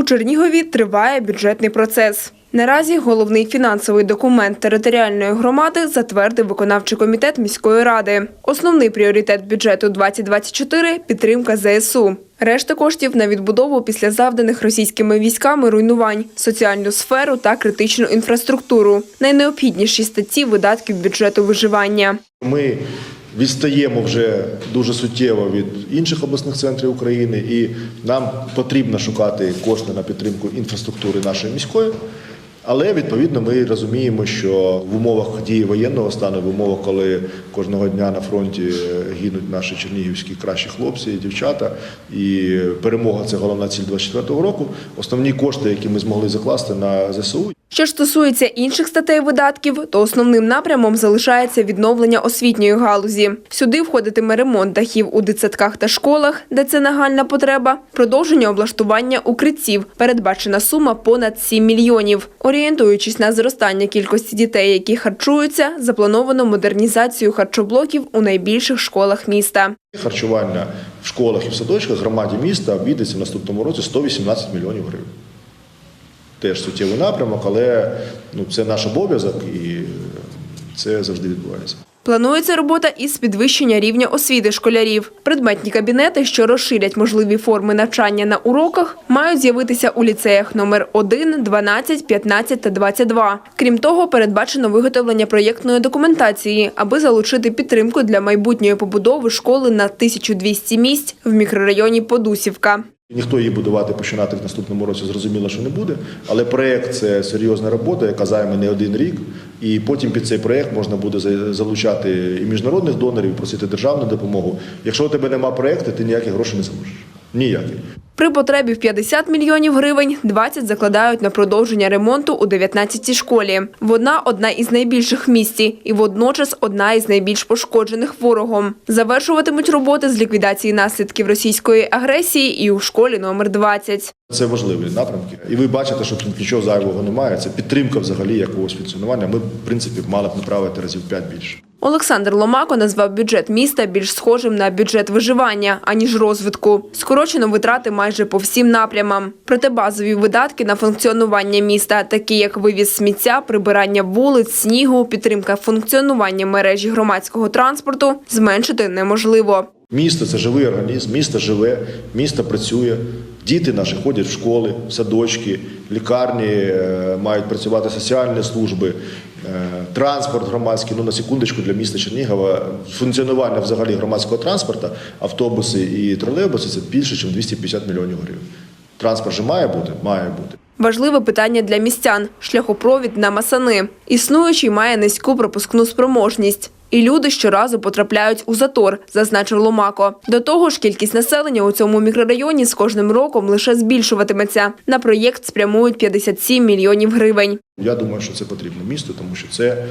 У Чернігові триває бюджетний процес. Наразі головний фінансовий документ територіальної громади затвердив виконавчий комітет міської ради. Основний пріоритет бюджету 2024 – підтримка ЗСУ. Решта коштів на відбудову після завданих російськими військами руйнувань, соціальну сферу та критичну інфраструктуру. Найнеобхідніші статті видатків бюджету виживання. Ми відстаємо вже дуже суттєво від інших обласних центрів України, і нам потрібно шукати кошти на підтримку інфраструктури нашої міської. Але відповідно ми розуміємо, що в умовах дії воєнного стану, в умовах, коли кожного дня на фронті е, гинуть наші чернігівські кращі хлопці і дівчата, і перемога це головна ціль 24-го року. Основні кошти, які ми змогли закласти на ЗСУ, Що стосується інших статей видатків, то основним напрямом залишається відновлення освітньої галузі. Сюди входитиме ремонт дахів у дитсадках та школах, де це нагальна потреба, продовження облаштування укриттів. Передбачена сума понад 7 мільйонів. Орієнтуючись на зростання кількості дітей, які харчуються, заплановано модернізацію харчоблоків у найбільших школах міста. Харчування в школах і в садочках громаді міста обійдеться в наступному році 118 мільйонів гривень. Теж суттєвий напрямок, але ну, це наш обов'язок і це завжди відбувається. Планується робота із підвищення рівня освіти школярів. Предметні кабінети, що розширять можливі форми навчання на уроках, мають з'явитися у ліцеях номер 1, 12, 15 та 22. Крім того, передбачено виготовлення проєктної документації, аби залучити підтримку для майбутньої побудови школи на 1200 місць в мікрорайоні Подусівка. Ніхто її будувати починати в наступному році зрозуміло, що не буде. Але проєкт це серйозна робота, яка займе не один рік. І потім під цей проєкт можна буде залучати і міжнародних донорів, і просити державну допомогу. Якщо у тебе нема проєкту, ти ніяких грошей не залучиш Ніяких. При потребі в 50 мільйонів гривень 20 закладають на продовження ремонту у 19-й школі. Вона одна із найбільших в місті і водночас одна із найбільш пошкоджених ворогом. Завершуватимуть роботи з ліквідації наслідків російської агресії і у школі номер 20. Це важливі напрямки. І ви бачите, що тут нічого зайвого немає. Це підтримка взагалі якогось функціонування. Ми, в принципі, мали б направити разів 5 більше. Олександр Ломако назвав бюджет міста більш схожим на бюджет виживання, аніж розвитку. Скорочено витрати майже по всім напрямам. Проте базові видатки на функціонування міста, такі як вивіз сміття, прибирання вулиць, снігу, підтримка функціонування мережі громадського транспорту, зменшити неможливо. Місто це живий організм, місто живе, місто працює. Діти наші ходять в школи, садочки, лікарні, е, мають працювати соціальні служби, транспорт громадський. Ну на секундочку для міста Чернігова функціонування взагалі громадського транспорту, автобуси і тролейбуси це більше, ніж 250 мільйонів гривень. Транспорт же має бути, має бути. Важливе питання для містян – шляхопровід на Масани. Існуючий має низьку пропускну спроможність. І люди щоразу потрапляють у затор, зазначив Ломако. До того ж, кількість населення у цьому мікрорайоні з кожним роком лише збільшуватиметься. На проєкт спрямують 57 мільйонів гривень. Я думаю, що це потрібно місту, тому що це,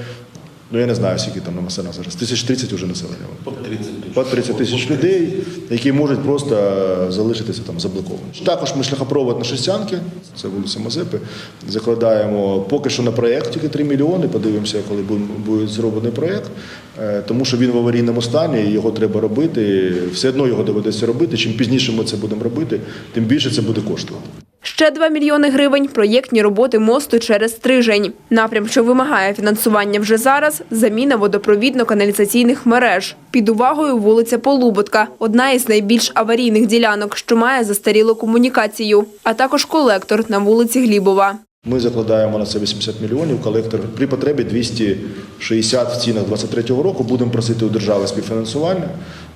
ну я не знаю, скільки там на Масенах зараз, тисяч 30 вже населення. По 30 тисяч. По 30 тисяч людей, які можуть просто залишитися там заблоковані. Також ми шляхопровод на Шестянки, це вулиця Мазепи, закладаємо поки що на проєкт тільки 3 мільйони. Подивимося, коли буде- буде зроблений проєкт, Е, тому що він в аварійному стані, його треба робити. Все одно його доведеться робити. Чим пізніше ми це будемо робити, тим більше це буде коштувати. Ще 2 мільйони гривень – проєктні роботи мосту через Стрижень. Напрям, що вимагає фінансування вже зараз – заміна водопровідно-каналізаційних мереж. Під увагою вулиця Полуботка – одна із найбільш аварійних ділянок, що має застарілу комунікацію, а також колектор на вулиці Глібова. Ми закладаємо на це 80 мільйонів. Колектор при потребі 260 в цінах 23-го року. Будемо просити у держави співфінансування.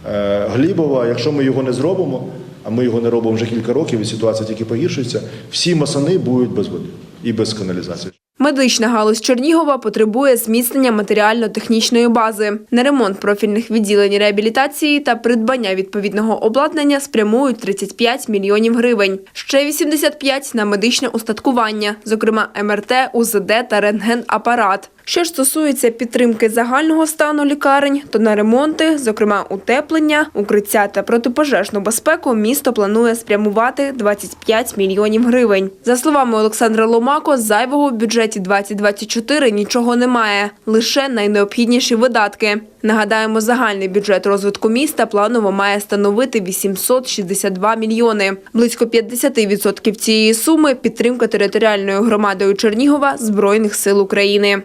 Е, Глібова, якщо ми його не зробимо, а ми його не робимо вже кілька років, і ситуація тільки погіршується, всі масани будуть без води і без каналізації. Медична галузь Чернігова потребує зміцнення матеріально-технічної бази. На ремонт профільних відділень реабілітації та придбання відповідного обладнання спрямують 35 мільйонів гривень. Ще 85 – на медичне устаткування, зокрема МРТ, УЗД та рентген-апарат. Що ж стосується підтримки загального стану лікарень, то на ремонти, зокрема утеплення, укриття та протипожежну безпеку, місто планує спрямувати 25 мільйонів гривень. За словами Олександра Ломако, зайвого в бюджеті 2024 нічого немає, лише найнеобхідніші видатки. Нагадаємо, загальний бюджет розвитку міста планово має становити 862 мільйони. Близько 50% цієї суми – підтримка територіальною громадою Чернігова Збройних сил України.